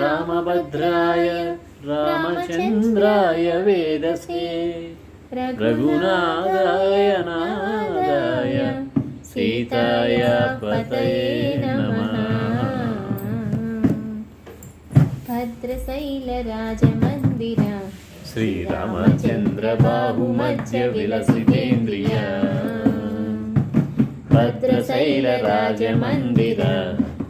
రామభద్రాయ రామచంద్రాయ వేదసే రఘునాథాయ నాదాయ సీతాయ పతయే నమః. భద్రశైలరాజమందిర. శ్రీరామచంద్ర శ్రీరామచంద్ర బాహుమధ్య విలసితేంద్రియ. వేద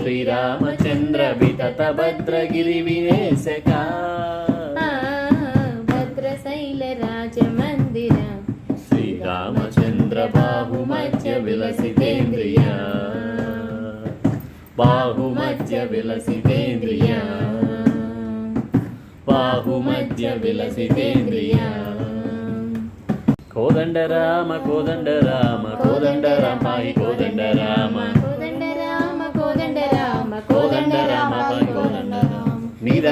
శ్రీరామచంద్ర వితత భద్రగిరి వినేశక భద్రశైల రాజమందిర. శ్రీరామచంద్ర బాహుమధ్య విలసితేంద్రియ. బాహుమధ్య విలసితేంద్రియ బాహుమధ్య విలసితేంద్రియ. కోదండ రామ కోదండ రామ కోదండ రామాయి కోదండ రామ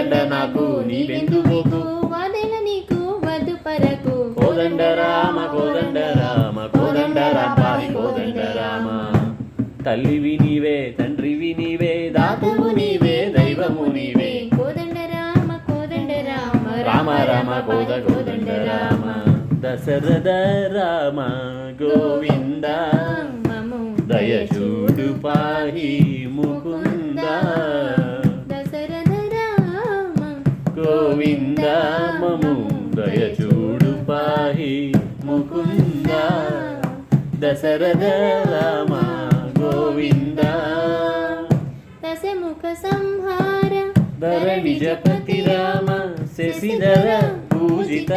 నీదండ నాకు నీవెందుకు? వదల నీకు వధు పరకు. కోదండ రామ కోదండ రామ కోదండ రామాయి కోదండ రామ. తల్లివి నీవే తండ్రివి నీవే దాతవు నీవే దైవము నీవే. కోదండ రామ కోదండ రామ రామ రామ కోద కోదండ రామ. దశరథ రామ గోవింద. దయచూడు పాహి ముకుంద. గోవింద మము దయచూడు పాహి ముకుంద దశరథ రామ గోవింద దశముఖ సంహార ధరణి జపతి రామ శశిధర పూజిత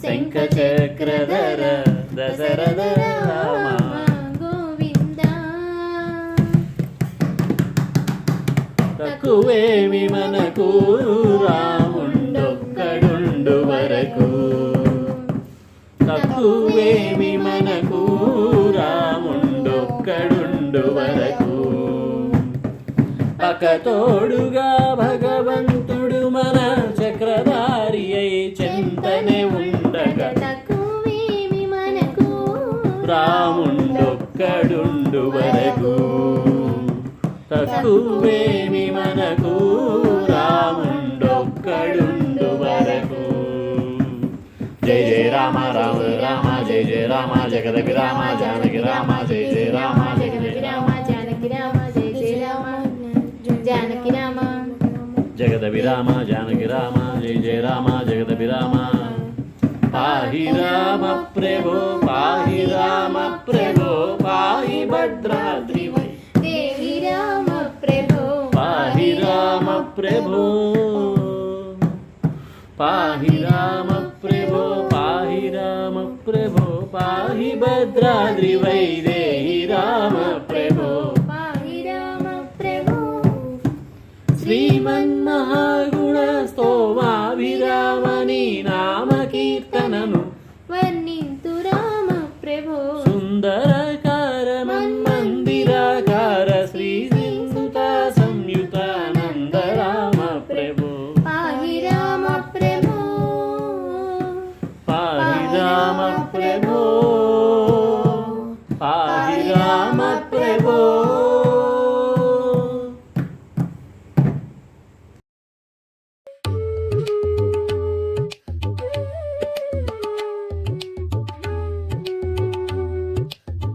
శంఖ చక్రధర దశరథ రామ గోవింద తక్కువేమి మనకు రాముండొక్కడుండు పకతోడుగా భగవంతుడు మన చక్రధారి అయి చెంతనే ఉండగా. మనకు? రాముండొక్కడుండు వరకు. తక్కువేమి మనకు? రాముండొక్కడుండు వరకు. జయ జయ రామ రామ రామ జయ జయ రామ జగదపి రామ జానకి రామ జయ జయ రామ. రామ జానకి రామ జయ జయ రామ జగదపి రామ. పాహి రామ ప్రభో పాహి రామ ప్రభో పాహి భద్రాద్రి వై. దేవి రామ ప్రభో పాహి రామ ప్రభో. పాహి రామ ప్రభో పాహి రామ ప్రభో పాహి భద్రాద్రి వైదేహి రామ ప్రభో. పాహి రామ ప్రభో. శ్రీమన్మహాగుణ